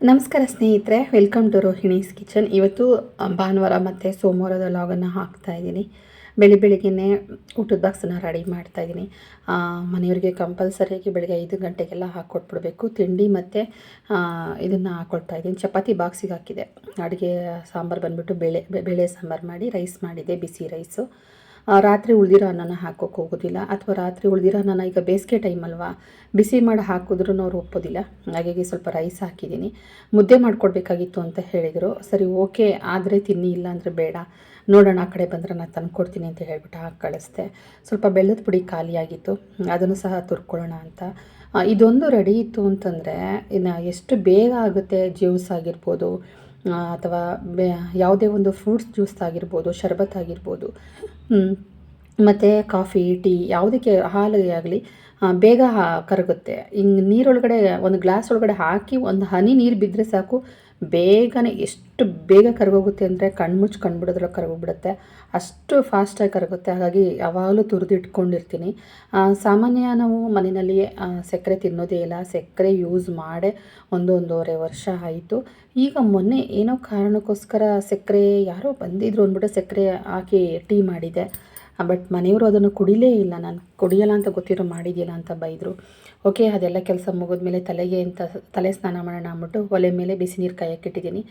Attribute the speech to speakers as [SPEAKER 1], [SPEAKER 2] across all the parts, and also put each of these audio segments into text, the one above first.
[SPEAKER 1] ನಮಸ್ಕಾರ ಸ್ನೇಹಿತರೆ welcome to Rohini's kitchen ಇವತ್ತು ಭಾನುವಾರ ಮತ್ತು ಸೋಮವಾರದ ಲಾಗನ್ನು ಹಾಕ್ತಾ ಇದ್ದೀನಿ. ಬೆಳಿ ಬೆಳಿಗ್ಗೆ ಊಟದ ಬಾಕ್ಸನ್ನು ರೆಡಿ ಮಾಡ್ತಾ ಆ, ಮನೆಯವ್ರಿಗೆ ಕಂಪಲ್ಸರಿಯಾಗಿ ಬೆಳಗ್ಗೆ ಐದು ಗಂಟೆಗೆಲ್ಲ ಹಾಕ್ಕೊಟ್ಬಿಡ್ಬೇಕು ತಿಂಡಿ ಮತ್ತು ಇದನ್ನು ಹಾಕ್ಕೊಳ್ತಾ ಇದ್ದೀನಿ. ಚಪಾತಿ ಬಾಕ್ಸಿಗೆ ಹಾಕಿದೆ. ಅಡುಗೆ ಸಾಂಬಾರು ಬಂದುಬಿಟ್ಟು ಬೇಳೆ ಬೇಳೆ ಸಾಂಬಾರು ಮಾಡಿ ರೈಸ್ ಮಾಡಿದೆ ಬಿಸಿ ರೈಸು ರಾತ್ರಿ ಉಳಿದಿರೋ ಅನ್ನನ ಹಾಕೋಕೆ ಹೋಗೋದಿಲ್ಲ ಅಥವಾ ರಾತ್ರಿ ಉಳಿದಿರೋ ಅನ್ನನ ಈಗ ಬೇಸಿಗೆ ಟೈಮ್ ಅಲ್ವಾ, ಬಿಸಿ ಮಾಡಿ ಹಾಕಿದ್ರೂ ಅವ್ರು ಒಪ್ಪೋದಿಲ್ಲ. ಹಾಗಾಗಿ ಸ್ವಲ್ಪ ರೈಸ್ ಹಾಕಿದ್ದೀನಿ ಮುದ್ದೆ ಮಾಡಿಕೊಡ್ಬೇಕಾಗಿತ್ತು ಅಂತ ಹೇಳಿದರು. ಸರಿ ಓಕೆ ಆದರೆ ತಿನ್ನಿ ಇಲ್ಲ ಅಂದರೆ ಬೇಡ. ನೋಡೋಣ, ಆ ಕಡೆ ಬಂದರೆ ನಾನು ತಂದ್ಕೊಡ್ತೀನಿ ಅಂತ ಹೇಳ್ಬಿಟ್ಟು ಹಾಕಿ ಕಳಿಸ್ದೆ. ಸ್ವಲ್ಪ ಬೆಲ್ಲದ ಪುಡಿ ಖಾಲಿಯಾಗಿತ್ತು ಅದನ್ನು ಸಹ ತುರ್ಕೊಳ್ಳೋಣ ಅಂತ. ಇದೊಂದು ರೆಡಿ ಇತ್ತು ಅಂತಂದರೆ, ಇನ್ನು ಎಷ್ಟು ಬೇಗ ಆಗುತ್ತೆ ಜ್ಯೂಸ್ ಆಗಿರ್ಬೋದು ಅಥವಾ ಯಾವುದೇ ಒಂದು ಫ್ರೂಟ್ಸ್ ಜ್ಯೂಸ್ ಆಗಿರ್ಬೋದು, ಶರ್ಬತ್ ಆಗಿರ್ಬೋದು ಮತ್ತು ಕಾಫಿ, ಟೀ ಯಾವುದಕ್ಕೆ ಹಾಲಿಗೆ ಆಗಲಿ ಬೇಗ ಕರಗುತ್ತೆ. ಹಿಂಗೆ ನೀರೊಳಗಡೆ ಒಂದು ಗ್ಲಾಸ್ ಒಳಗಡೆ ಹಾಕಿ ಒಂದು ಹನಿ ನೀರು ಬಿದ್ದರೆ ಸಾಕು. ಬೇಗನೆ ಎಷ್ಟು ಬೇಗ ಕರಗೋಗುತ್ತೆ ಅಂದರೆ ಕಣ್ಮುಚ್ಚಿ ಕಣ್ಬಿಡೋದ್ರಲ್ಲಿ ಕರಗೋಗ್ಬಿಡುತ್ತೆ. ಅಷ್ಟು ಫಾಸ್ಟಾಗಿ ಕರಗುತ್ತೆ. ಹಾಗಾಗಿ ಯಾವಾಗಲೂ ತುರಿದು ಇಟ್ಕೊಂಡಿರ್ತೀನಿ. ಸಾಮಾನ್ಯ ನಾವು ಮನೆಯಲ್ಲಿ ಸಕ್ಕರೆ ತಿನ್ನೋದೇ ಇಲ್ಲ. ಸಕ್ಕರೆ ಯೂಸ್ ಮಾಡೇ ಒಂದು ಒಂದೂವರೆ ವರ್ಷ ಆಯಿತು. ಈಗ ಮೊನ್ನೆ ಏನೋ ಕಾರಣಕ್ಕೋಸ್ಕರ ಸಕ್ಕರೆ ಯಾರೋ ಬಂದಿದ್ರು ಅಂದ್ಬಿಟ್ಟು ಸಕ್ಕರೆ ಹಾಕಿ ಟೀ ಮಾಡಿದೆ. ಬಟ್ ಮನೆಯವರು ಅದನ್ನು ಕುಡಿಲೇ ಇಲ್ಲ. ನಾನು ಕುಡಿಯಲ್ಲ ಅಂತ ಗೊತ್ತಿರೋ ಮಾಡಿದೆಯಲ್ಲ ಅಂತ ಬೈದರು. ಓಕೆ, ಅದೆಲ್ಲ ಕೆಲಸ ಮುಗಿದ್ಮೇಲೆ ತಲೆಗೆ ಅಂತ ತಲೆ ಸ್ನಾನ ಮಾಡೋಣ ಅಂದ್ಬಿಟ್ಟು ಒಲೆ ಮೇಲೆ ಬಿಸಿ ನೀರು ಕಾಯಕ್ಕಿಟ್ಟಿದ್ದೀನಿ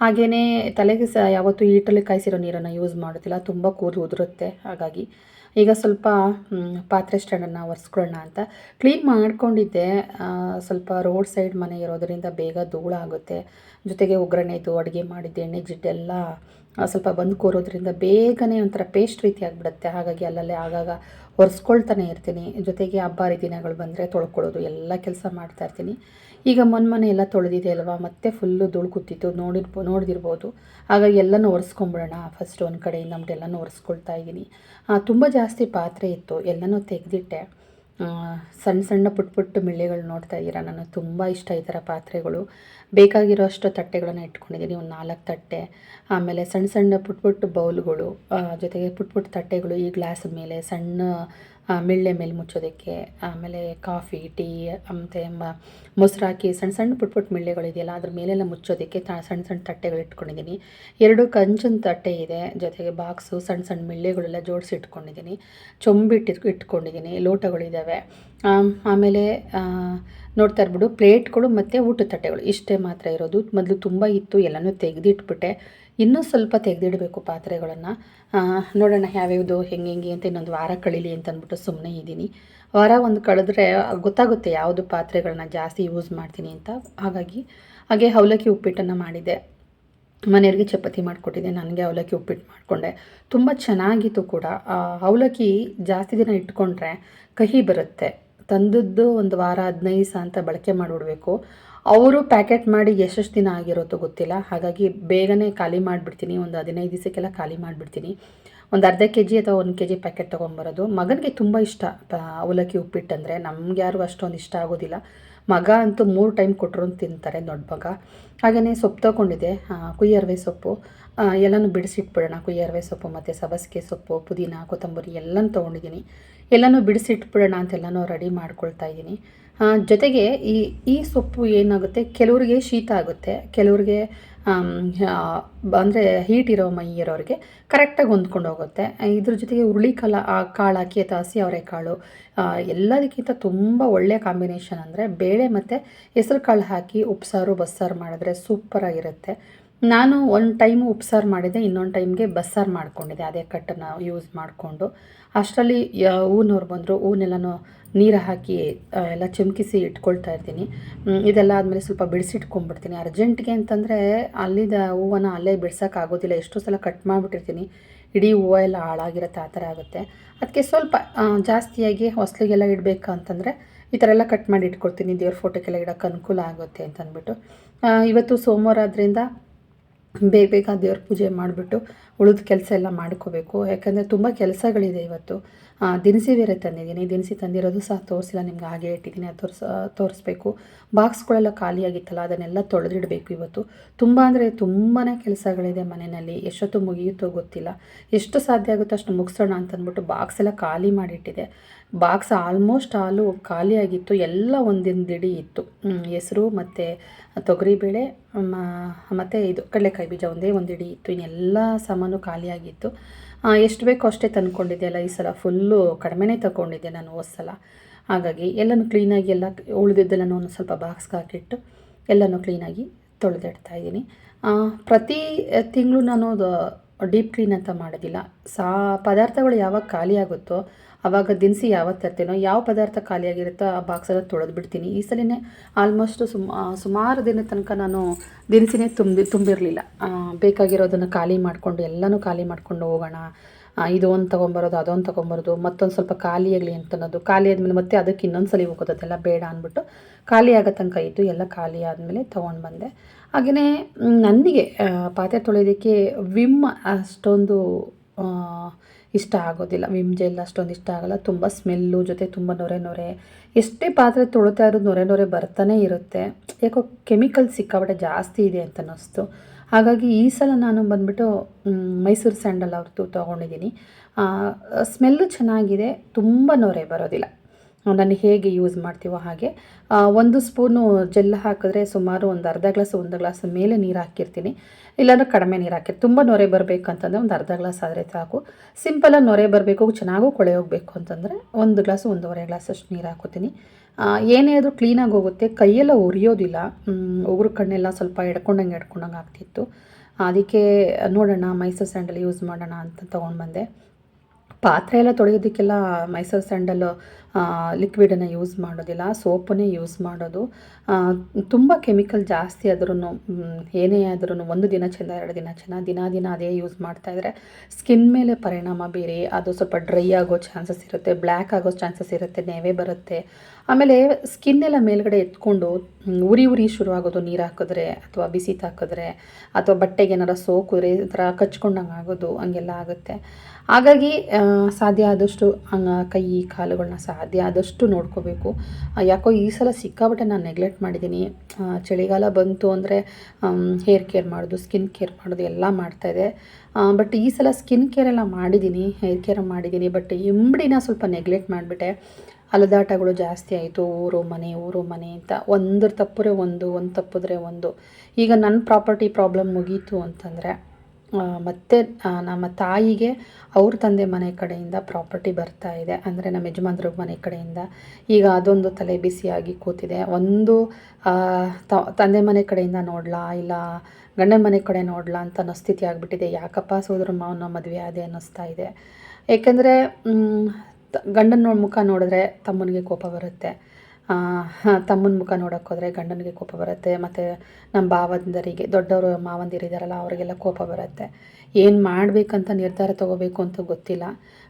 [SPEAKER 1] ಹಾಗೆಯೇ ತಲೆಗೆ ಸಹ ಯಾವತ್ತೂ ಈಟಲ್ಲಿ ಕಾಯಿಸಿರೋ ನೀರನ್ನು ಯೂಸ್ ಮಾಡೋದಿಲ್ಲ, ತುಂಬ ಕೂದಲು ಉದುರುತ್ತೆ. ಹಾಗಾಗಿ ಈಗ ಸ್ವಲ್ಪ ಪಾತ್ರೆ ಸ್ಟ್ಯಾಂಡನ್ನು ಒರೆಸ್ಕೊಳ್ಳೋಣ ಅಂತ ಕ್ಲೀನ್ ಮಾಡ್ಕೊಂಡಿದ್ದೆ. ಸ್ವಲ್ಪ ರೋಡ್ ಸೈಡ್ ಮನೆ ಇರೋದರಿಂದ ಬೇಗ ಧೂಳಾಗುತ್ತೆ. ಜೊತೆಗೆ ಒಗ್ಗರಣೆದು, ಅಡುಗೆ ಮಾಡಿದ್ದೆ, ಎಣ್ಣೆ, ಜಿಡ್ಡೆಲ್ಲ ಸ್ವಲ್ಪ ಬಂದು ಕೋರೋದ್ರಿಂದ ಬೇಗನೆ ಒಂಥರ ಪೇಸ್ಟ್ ರೀತಿ ಆಗಿಬಿಡುತ್ತೆ. ಹಾಗಾಗಿ ಅಲ್ಲಲ್ಲೇ ಆಗಾಗ ಒರೆಸ್ಕೊಳ್ತಾನೆ ಇರ್ತೀನಿ. ಜೊತೆಗೆ ಹಬ್ಬ ಹರಿದಿನಗಳು ಬಂದರೆ ತೊಳ್ಕೊಳ್ಳೋದು ಎಲ್ಲ ಕೆಲಸ ಮಾಡ್ತಾ ಇರ್ತೀನಿ. ಈಗ ಮೊನ್ನೆ ಮನೆ ಎಲ್ಲ ತೊಳೆದಿದೆ ಅಲ್ವಾ? ಮತ್ತೆ ಫುಲ್ಲು ಧೂಳು ಕೂತಿತ್ತು ನೋಡಿರ್ಬೋ, ನೋಡ್ದಿರ್ಬೋದು. ಹಾಗಾಗಿ ಎಲ್ಲನೂ ಒರೆಸ್ಕೊಂಬಿಡೋಣ. ಫಸ್ಟ್ ಒಂದು ಕಡೆ ಇನ್ನೊಂದು ಎಲ್ಲನೂ ಒರೆಸ್ಕೊಳ್ತಾ ಇದ್ದೀನಿ. ತುಂಬ ಜಾಸ್ತಿ ಪಾತ್ರೆ ಇತ್ತು. ಎಲ್ಲನೂ ತೆಗೆದಿಟ್ಟೆ. ಸಣ್ಣ ಸಣ್ಣ ಪುಟ್ಟ ಪುಟ್ಟ ಮಿಳ್ಳೆಗಳು ನೋಡ್ತಾ ಇದ್ದೀರಾ? ನನಗೆ ತುಂಬ ಇಷ್ಟ ಈ ಥರ ಪಾತ್ರೆಗಳು. ಬೇಕಾಗಿರೋ ಅಷ್ಟು ತಟ್ಟೆಗಳನ್ನು ಇಟ್ಕೊಂಡಿದ್ದೀನಿ. ಒಂದು ನಾಲ್ಕು ತಟ್ಟೆ, ಆಮೇಲೆ ಸಣ್ಣ ಸಣ್ಣ ಪುಟ್ಟ ಪುಟ್ಟ ಬೌಲ್ಗಳು ಜೊತೆಗೆ ಪುಟ್ಟ ಪುಟ್ಟ ತಟ್ಟೆಗಳು ಈ ಗ್ಲಾಸ್ ಮೇಲೆ, ಸಣ್ಣ ಮಿಳ್ಳೆ ಮೇಲೆ ಮುಚ್ಚೋದಕ್ಕೆ ಆಮೇಲೆ ಕಾಫಿ ಟೀ ಮತ್ತು ಮೊಸರು ಹಾಕಿ ಸಣ್ಣ ಸಣ್ಣ ಪುಟ್ಟ ಪುಟ್ಟ ಮಿಳ್ಳೆಗಳಿದೆಯಲ್ಲ ಅದ್ರ ಮೇಲೆಲ್ಲ ಮುಚ್ಚೋದಕ್ಕೆ ತ ಸಣ್ಣ ಸಣ್ಣ ತಟ್ಟೆಗಳು ಇಟ್ಕೊಂಡಿದ್ದೀನಿ. ಎರಡು ಕಂಚಿನ ತಟ್ಟೆ ಇದೆ ಜೊತೆಗೆ ಬಾಕ್ಸು ಸಣ್ಣ ಸಣ್ಣ ಮಿಳ್ಳೆಗಳೆಲ್ಲ ಜೋಡಿಸಿ ಇಟ್ಕೊಂಡಿದ್ದೀನಿ. ಚೊಂಬಿಟ್ಟು ಇಟ್ಕೊಂಡಿದ್ದೀನಿ ಲೋಟಗಳಿದ್ದಾವೆ ಆಮ್, ಆಮೇಲೆ ನೋಡ್ತಾ ಇರ್ಬಿಡು ಪ್ಲೇಟ್ಗಳು ಮತ್ತು ಊಟದ ತಟ್ಟೆಗಳು ಇಷ್ಟೇ ಮಾತ್ರ ಇರೋದು. ಮೊದಲು ತುಂಬ ಇತ್ತು ಎಲ್ಲನೂ ತೆಗೆದಿಟ್ಬಿಟ್ಟೆ. ಇನ್ನೂ ಸ್ವಲ್ಪ ತೆಗೆದಿಡಬೇಕು ಪಾತ್ರೆಗಳನ್ನು. ನೋಡೋಣ ಯಾವ್ಯಾವುದು, ಹೆಂಗೆ ಹೆಂಗೆ ಅಂತ ಇನ್ನೊಂದು ವಾರ ಕಳೀಲಿ ಅಂತ ಅಂದ್ಬಿಟ್ಟು ಸುಮ್ಮನೆ ಇದ್ದೀನಿ. ವಾರ ಒಂದು ಕಳೆದ್ರೆ ಗೊತ್ತಾಗುತ್ತೆ ಯಾವುದು ಪಾತ್ರೆಗಳನ್ನ ಜಾಸ್ತಿ ಯೂಸ್ ಮಾಡ್ತೀನಿ ಅಂತ. ಹಾಗಾಗಿ ಹಾಗೆ ಅವಲಕ್ಕಿ ಉಪ್ಪಿಟ್ಟನ್ನು ಮಾಡಿದ್ದೆ. ಮನೆಯವ್ರಿಗೆ ಚಪಾತಿ ಮಾಡಿಕೊಟ್ಟಿದ್ದೆ, ನನಗೆ ಅವಲಕ್ಕಿ ಉಪ್ಪಿಟ್ಟು ಮಾಡಿಕೊಂಡೆ. ತುಂಬ ಚೆನ್ನಾಗಿತ್ತು ಕೂಡ. ಅವಲಕ್ಕಿ ಜಾಸ್ತಿ ದಿನ ಇಟ್ಕೊಂಡ್ರೆ ಕಹಿ ಬರುತ್ತೆ. ತಂದದ್ದು ಒಂದು ವಾರ ಹದಿನೈದು ಸಹ ಅಂತ ಬಳಕೆ ಮಾಡಿಬಿಡ್ಬೇಕು. ಅವರು ಪ್ಯಾಕೆಟ್ ಮಾಡಿ ಎಷ್ಟೆಷ್ಟು ದಿನ ಆಗಿರುತ್ತೋ ಗೊತ್ತಿಲ್ಲ. ಹಾಗಾಗಿ ಬೇಗನೆ ಖಾಲಿ ಮಾಡಿಬಿಡ್ತೀನಿ. ಒಂದು ಹದಿನೈದು ದಿವಸಕ್ಕೆಲ್ಲ ಖಾಲಿ ಮಾಡಿಬಿಡ್ತೀನಿ. ಒಂದು ಅರ್ಧ ಕೆ ಜಿ ಅಥವಾ ಒಂದು ಕೆ ಜಿ ಪ್ಯಾಕೆಟ್ ತೊಗೊಂಬರೋದು ಮಗನಿಗೆ ತುಂಬ ಇಷ್ಟ ಅವಲಕ್ಕಿ ಅವಲಕ್ಕಿ ಉಪ್ಪಿಟ್ಟಂದರೆ. ನಮ್ಗೆ ಯಾರು ಅಷ್ಟೊಂದು ಇಷ್ಟ ಆಗೋದಿಲ್ಲ. ಮಗ ಅಂತೂ ಮೂರು ಟೈಮ್ ಕೊಟ್ಟರು ತಿಂತಾರೆ ದೊಡ್ಡ ಮಗ. ಹಾಗೆಯೇ ಸೊಪ್ಪು ತೊಗೊಂಡಿದೆ ಕುಯ್ಯರ್ವೆ ಸೊಪ್ಪು. ಎಲ್ಲನೂ ಬಿಡಿಸಿಟ್ಬಿಡೋಣ. ಕುಯ್ಯರ್ವೆ ಸೊಪ್ಪು ಮತ್ತು ಸಬಸ್ಕೆ ಸೊಪ್ಪು, ಪುದೀನ, ಕೊತ್ತಂಬರಿ ಎಲ್ಲನೂ ತೊಗೊಂಡಿದ್ದೀನಿ. ಎಲ್ಲನೂ ಬಿಡಿಸಿಟ್ಬಿಡೋಣ ಅಂತೆಲ್ಲನೂ ರೆಡಿ ಮಾಡ್ಕೊಳ್ತಾ ಇದ್ದೀನಿ. ಜೊತೆಗೆ ಈ ಈ ಸೊಪ್ಪು ಏನಾಗುತ್ತೆ? ಕೆಲವರಿಗೆ ಶೀತ ಆಗುತ್ತೆ. ಕೆಲವರಿಗೆ ಅಂದರೆ ಹೀಟ್ ಇರೋ ಮೈ ಇರೋರಿಗೆ ಕರೆಕ್ಟಾಗಿ ಹೊಂದ್ಕೊಂಡು ಹೋಗುತ್ತೆ. ಇದ್ರ ಜೊತೆಗೆ ಹುರುಳಿಕಾಳ ಕಾಳು ಹಾಕಿ ಅಥವಾ ಹಸಿ ಅವರೆಕಾಳು ಎಲ್ಲದಕ್ಕಿಂತ ತುಂಬ ಒಳ್ಳೆಯ ಕಾಂಬಿನೇಷನ್ ಅಂದರೆ ಬೇಳೆ ಮತ್ತು ಹೆಸರು ಕಾಳು ಹಾಕಿ ಉಪ್ಸಾರು, ಬಸ್ಸಾರು ಮಾಡಿದ್ರೆ ಸೂಪರಾಗಿರುತ್ತೆ ನಾನು ಒಂದು ಟೈಮು ಉಪ್ಸಾರು ಮಾಡಿದೆ, ಇನ್ನೊಂದು ಟೈಮ್ಗೆ ಬಸ್ಸಾರು ಮಾಡ್ಕೊಂಡಿದ್ದೆ, ಅದೇ ಕಟ್ಟನ್ನು ಯೂಸ್ ಮಾಡಿಕೊಂಡು. ಅಷ್ಟರಲ್ಲಿ ಹೂನವ್ರು ಬಂದರು ಹೂನೆಲ್ಲನೂ ನೀರು ಹಾಕಿ ಎಲ್ಲ ಚಮಕಿಸಿ ಇಟ್ಕೊಳ್ತಾ ಇರ್ತೀನಿ. ಇದೆಲ್ಲ ಆದಮೇಲೆ ಸ್ವಲ್ಪ ಬಿಡಿಸಿಟ್ಕೊಂಡ್ಬಿಡ್ತೀನಿ. ಅರ್ಜೆಂಟ್ಗೆ ಅಂತಂದರೆ ಅಲ್ಲಿದ ಹೂವನ್ನು ಅಲ್ಲೇ ಬಿಡ್ಸೋಕ್ಕಾಗೋದಿಲ್ಲ. ಎಷ್ಟೋ ಸಲ ಕಟ್ ಮಾಡಿಬಿಟ್ಟಿರ್ತೀನಿ. ಇಡೀ ಹೂವು ಎಲ್ಲ ಹಾಳಾಗಿರುತ್ತೆ, ಆ ಥರ ಆಗುತ್ತೆ. ಅದಕ್ಕೆ ಸ್ವಲ್ಪ ಜಾಸ್ತಿಯಾಗಿ ಹೊಸ್ಲಿಗೆಲ್ಲ ಇಡಬೇಕು ಅಂತಂದರೆ ಈ ಥರ ಎಲ್ಲ ಕಟ್ ಮಾಡಿ ಇಟ್ಕೊಳ್ತೀನಿ. ದೇವ್ರ ಫೋಟೋಕ್ಕೆಲ್ಲ ಇಡೋಕ್ಕೆ ಅನುಕೂಲ ಆಗುತ್ತೆ ಅಂತಂದ್ಬಿಟ್ಟು. ಇವತ್ತು ಸೋಮವಾರ ಆದ್ದರಿಂದ ಬೇಗ ಬೇಗ ದೇವ್ರ ಪೂಜೆ ಮಾಡಿಬಿಟ್ಟು ಉಳಿದ ಕೆಲಸ ಎಲ್ಲ ಮಾಡ್ಕೋಬೇಕು. ಯಾಕಂದರೆ ತುಂಬ ಕೆಲಸಗಳಿದೆ ಇವತ್ತು. ದಿನಸಿ ಬೇರೆ ತಂದಿದ್ದೀನಿ. ದಿನಸಿ ತಂದಿರೋದು ಸಹ ತೋರಿಸಿಲ್ಲ, ನಿಮ್ಗೆ ಹಾಗೆ ಇಟ್ಟಿದ್ದೀನಿ, ಅದು ತೋರಿಸ, ತೋರಿಸ್ಬೇಕು. ಬಾಕ್ಸ್ಗಳೆಲ್ಲ ಖಾಲಿಯಾಗಿತ್ತಲ್ಲ, ಅದನ್ನೆಲ್ಲ ತೊಳೆದಿಡಬೇಕು ಇವತ್ತು. ತುಂಬ ಅಂದರೆ ತುಂಬಾ ಕೆಲಸಗಳಿದೆ ಮನೆಯಲ್ಲಿ. ಎಷ್ಟೊತ್ತು ಮುಗಿಯುತ್ತೋ ಗೊತ್ತಿಲ್ಲ. ಎಷ್ಟು ಸಾಧ್ಯ ಆಗುತ್ತೋ ಅಷ್ಟು ಮುಗಿಸೋಣ ಅಂತಂದ್ಬಿಟ್ಟು ಬಾಕ್ಸ್ ಎಲ್ಲ ಖಾಲಿ ಮಾಡಿಟ್ಟಿದೆ. ಬಾಕ್ಸ್ ಆಲ್ಮೋಸ್ಟ್ ಹಾಲು ಖಾಲಿಯಾಗಿತ್ತು, ಎಲ್ಲ ಒಂದಿನ ದಿಡಿ ಇತ್ತು ಹೆಸರು ಮತ್ತು ತೊಗರಿಬೇಳೆ ಮತ್ತು ಇದು ಕಡಲೆಕಾಯಿ ಬೀಜ ಒಂದೇ ಒಂದು ಇಡೀ ಇತ್ತು. ಇನ್ನೆಲ್ಲ ಸಾಮಾನು ಖಾಲಿಯಾಗಿತ್ತು. ಎಷ್ಟು ಬೇಕೋ ಅಷ್ಟೇ ತಂದ್ಕೊಂಡಿದ್ದೆ ಅಲ್ಲ ಈ ಸಲ. ಫುಲ್ಲು ಕಡಿಮೆನೇ ತಗೊಂಡಿದ್ದೆ ನಾನು ಸಲ. ಹಾಗಾಗಿ ಎಲ್ಲನೂ ಕ್ಲೀನಾಗಿ ಎಲ್ಲ ಉಳಿದಿದ್ದೆಲ್ಲನೂ ಒಂದು ಸ್ವಲ್ಪ ಬಾಕ್ಸ್ಗೆ ಹಾಕಿಟ್ಟು ಎಲ್ಲನೂ ಕ್ಲೀನಾಗಿ ತೊಳೆದಿಡ್ತಾ ಇದ್ದೀನಿ. ಪ್ರತಿ ತಿಂಗಳು ನಾನು ಡೀಪ್ ಕ್ಲೀನ್ ಅಂತ ಮಾಡೋದಿಲ್ಲ. ಸಾ, ಪದಾರ್ಥಗಳು ಯಾವಾಗ ಖಾಲಿ ಆಗುತ್ತೋ ಆವಾಗ ದಿನಸಿ ಯಾವತ್ತು ತರ್ತೀನೋ, ಯಾವ ಪದಾರ್ಥ ಖಾಲಿಯಾಗಿರುತ್ತೋ ಆ ಬಾಕ್ಸೆಲ್ಲ ತೊಳೆದು ಬಿಡ್ತೀನಿ ಈ ಸಲನೇ ಆಲ್ಮೋಸ್ಟ್ ಸುಮ್ ಸುಮಾರು ದಿನ ತನಕ ನಾನು ದಿನಸಿನೇ ತುಂಬಿ, ತುಂಬಿರಲಿಲ್ಲ. ಬೇಕಾಗಿರೋದನ್ನು ಖಾಲಿ ಮಾಡಿಕೊಂಡು, ಎಲ್ಲನೂ ಖಾಲಿ ಮಾಡಿಕೊಂಡು ಹೋಗೋಣ ಇದು ಒಂದು ತೊಗೊಂಬರೋದು, ಅದೊಂದು ತೊಗೊಂಬರೋದು, ಮತ್ತೊಂದು ಸ್ವಲ್ಪ ಖಾಲಿ ಆಗಲಿ ಅಂತ ಅನ್ನೋದು ಖಾಲಿ ಆದಮೇಲೆ ಮತ್ತೆ ಅದಕ್ಕೆ ಇನ್ನೊಂದು ಸಲ ಹೋಗೋದು ಬೇಡ ಅಂದ್ಬಿಟ್ಟು ಖಾಲಿ ಆಗೋ ತನಕ ಇದ್ದು ಎಲ್ಲ ಖಾಲಿ ಆದಮೇಲೆ ತೊಗೊಂಡು ಬಂದೆ. ಹಾಗೆಯೇ ನನಗೆ ಪಾತ್ರೆ ತೊಳೆಯೋದಕ್ಕೆ ವಿಮ್ ಅಷ್ಟೊಂದು ಇಷ್ಟ ಆಗೋದಿಲ್ಲ. ವಿಮ್ ಜೆಲ್ ಅಷ್ಟೊಂದು ಇಷ್ಟ ಆಗೋಲ್ಲ. ತುಂಬ ಸ್ಮೆಲ್ಲು ಜೊತೆ ತುಂಬ ನೊರೆ ನೊರೆ. ಎಷ್ಟೇ ಪಾತ್ರೆ ತೊಳಿತಾ ಇರೋದು ನೊರೆ ನೊರೆ ಬರ್ತಾನೆ ಇರುತ್ತೆ. ಯಾಕೋ ಕೆಮಿಕಲ್ ಸಿಕ್ಕಾಬಟ್ಟೆ ಜಾಸ್ತಿ ಇದೆ ಅಂತ ಅನ್ನಿಸ್ತು. ಹಾಗಾಗಿ ಈ ಸಲ ನಾನು ಬಂದುಬಿಟ್ಟು ಮೈಸೂರು ಸ್ಯಾಂಡಲ್ ಅವ್ರದ್ದು ತೊಗೊಂಡಿದ್ದೀನಿ. ಸ್ಮೆಲ್ಲು ಚೆನ್ನಾಗಿದೆ. ತುಂಬ ನೊರೆ ಬರೋದಿಲ್ಲ. ನಾನು ಹೇಗೆ ಯೂಸ್ ಮಾಡ್ತೀವೋ ಹಾಗೆ ಒಂದು ಸ್ಪೂನು ಜೆಲ್ ಹಾಕಿದ್ರೆ ಸುಮಾರು ಒಂದು ಅರ್ಧ ಗ್ಲಾಸ್ ಒಂದು ಗ್ಲಾಸ್ ಮೇಲೆ ನೀರು ಹಾಕಿರ್ತೀನಿ. ಇಲ್ಲಾಂದ್ರೆ ಕಡಿಮೆ ನೀರು ಹಾಕಿರ್ತೀನಿ ತುಂಬ ನೊರೆ ಬರಬೇಕಂತಂದರೆ ಒಂದು ಅರ್ಧ ಗ್ಲಾಸ್ ಆದರೆ ಸಾಕು. ಸಿಂಪಲಾಗಿ ನೊರೆ ಬರಬೇಕು, ಚೆನ್ನಾಗೂ ಕೊಳೆ ಹೋಗಬೇಕು ಅಂತಂದರೆ ಒಂದು ಗ್ಲಾಸ್ ಒಂದೂವರೆ ಗ್ಲಾಸ್ ಅಷ್ಟು ನೀರು ಹಾಕೋತೀನಿ. ಏನೇ ಆದರೂ ಕ್ಲೀನಾಗಿ ಹೋಗುತ್ತೆ. ಕೈಯೆಲ್ಲ ಉರಿಯೋದಿಲ್ಲ. ಉಗುರು ಕಣ್ಣೆಲ್ಲ ಸ್ವಲ್ಪ ಎಡ್ಕೊಂಡಂಗೆ ಎಡ್ಕೊಂಡಂಗೆ ಆಗ್ತಿತ್ತು. ಅದಕ್ಕೆ ನೋಡೋಣ, ಮೈಸೂರು ಸ್ಯಾಂಡಲ್ ಯೂಸ್ ಮಾಡೋಣ ಅಂತ ತೊಗೊಂಡು ಬಂದೆ ಪಾತ್ರೆ ಎಲ್ಲ ತೊಳೆಯೋದಕ್ಕೆಲ್ಲ ಮೈಸೂರು ಸ್ಯಾಂಡಲ್ ಲಿಕ್ವಿಡನ್ನು ಯೂಸ್ ಮಾಡೋದಿಲ್ಲ ಸೋಪನ್ನೇ ಯೂಸ್ ಮಾಡೋದು. ತುಂಬ ಕೆಮಿಕಲ್ ಜಾಸ್ತಿ ಆದ್ರೂ ಏನೇ ಆದ್ರೂ ಒಂದು ದಿನ ಚೆಂದ, ಎರಡು ದಿನ ಚೆನ್ನ ದಿನ ದಿನ ಅದೇ ಯೂಸ್ ಮಾಡ್ತಾಯಿದ್ರೆ ಸ್ಕಿನ್ ಮೇಲೆ ಪರಿಣಾಮ ಬೀರಿ ಅದು ಸ್ವಲ್ಪ ಡ್ರೈ ಆಗೋ ಚಾನ್ಸಸ್ ಇರುತ್ತೆ ಬ್ಲ್ಯಾಕ್ ಆಗೋ ಚಾನ್ಸಸ್ ಇರುತ್ತೆ, ನೇವೇ ಬರುತ್ತೆ. ಆಮೇಲೆ ಸ್ಕಿನ್ ಎಲ್ಲ ಮೇಲ್ಗಡೆ ಎತ್ಕೊಂಡು ಉರಿ ಉರಿ ಶುರು ಆಗೋದು, ನೀರು ಹಾಕಿದ್ರೆ ಅಥವಾ ಬಿಸಿ ತಾಕಿದ್ರೆ ಅಥವಾ ಬಟ್ಟೆಗೆ ಏನಾರ ಸೋಕಿದ್ರೆ ಈ ಥರ ಕಚ್ಕೊಂಡಂಗೆ ಆಗೋದು, ಹಂಗೆಲ್ಲ ಆಗುತ್ತೆ. ಹಾಗಾಗಿ ಸಾಧ್ಯ ಆದಷ್ಟು ಕೈ ಕಾಲುಗಳನ್ನ ಸಾಧ್ಯ ಆದಷ್ಟು ನೋಡ್ಕೋಬೇಕು. ಯಾಕೋ ಈ ಸಲ ಸಿಕ್ಕಾಬಟ್ಟೆ ನಾನು ನೆಗ್ಲೆಕ್ಟ್ ಮಾಡಿದ್ದೀನಿ. ಚಳಿಗಾಲ ಬಂತು ಅಂದರೆ ಹೇರ್ ಕೇರ್ ಮಾಡೋದು ಸ್ಕಿನ್ ಕೇರ್ ಮಾಡೋದು ಎಲ್ಲ ಮಾಡ್ತಾಯಿದೆ ಬಟ್ ಈ ಸಲ ಸ್ಕಿನ್ ಕೇರ್ ಎಲ್ಲ ಮಾಡಿದ್ದೀನಿ ಹೇರ್ ಕೇರ್ ಮಾಡಿದ್ದೀನಿ ಬಟ್ ಇಂಬಡಿನ ಸ್ವಲ್ಪ ನೆಗ್ಲೆಕ್ಟ್ ಮಾಡಿಬಿಟ್ಟೆ. ಅಲದಾಟಗಳು ಜಾಸ್ತಿ ಆಯಿತು, ಊರು, ಮನೆ ಊರು, ಮನೆ ಅಂತ. ಒಂದ್ರ ತಪ್ಪಿದ್ರೆ ಒಂದು ಒಂದು ತಪ್ಪಿದ್ರೆ ಒಂದು. ಈಗ ನನ್ನ ಪ್ರಾಪರ್ಟಿ ಪ್ರಾಬ್ಲಮ್ ಮುಗೀತು ಅಂತಂದರೆ ಮತ್ತೆ ನಮ್ಮ ತಾಯಿಗೆ ಅವ್ರ ತಂದೆ ಮನೆ ಕಡೆಯಿಂದ ಪ್ರಾಪರ್ಟಿ ಬರ್ತಾ ಇದೆ. ಅಂದರೆ ನಮ್ಮ ಯಜಮಾನ್ರ ಮನೆ ಕಡೆಯಿಂದ. ಈಗ ಅದೊಂದು ತಲೆ ಬಿಸಿಯಾಗಿ ಕೂತಿದೆ. ಒಂದು ತಂದೆ ಮನೆ ಕಡೆಯಿಂದ ನೋಡಲಾ, ಇಲ್ಲ ಗಂಡನ ಮನೆ ಕಡೆ ನೋಡಲಾ ಅಂತ ಅನ್ನೋ ಸ್ಥಿತಿ ಆಗಿಬಿಟ್ಟಿದೆ. ಯಾಕಪ್ಪ ಸೋದರ ಮಾವನ ಮದುವೆ ಅದೇ ಅನ್ನಿಸ್ತಾ ಇದೆ. ಏಕೆಂದರೆ ಗಂಡನ ಮುಖ ನೋಡಿದ್ರೆ ತಮ್ಮನಿಗೆ ಕೋಪ ಬರುತ್ತೆ. ತಮ್ಮನ ಮುಖ ನೋಡೋಕೆ ಹೋದರೆ ಗಂಡನಿಗೆ ಕೋಪ ಬರುತ್ತೆ, ಮತ್ತು ನಮ್ಮ ಭಾವಂದರಿಗೆ ದೊಡ್ಡವರು ಮಾವಂದಿರಿದಾರಲ್ಲ, ಅವರಿಗೆಲ್ಲ ಕೋಪ ಬರುತ್ತೆ. ಏನು ಮಾಡಬೇಕಂತ ನಿರ್ಧಾರ ತಗೋಬೇಕು ಅಂತ ಗೊತ್ತಿಲ್ಲ.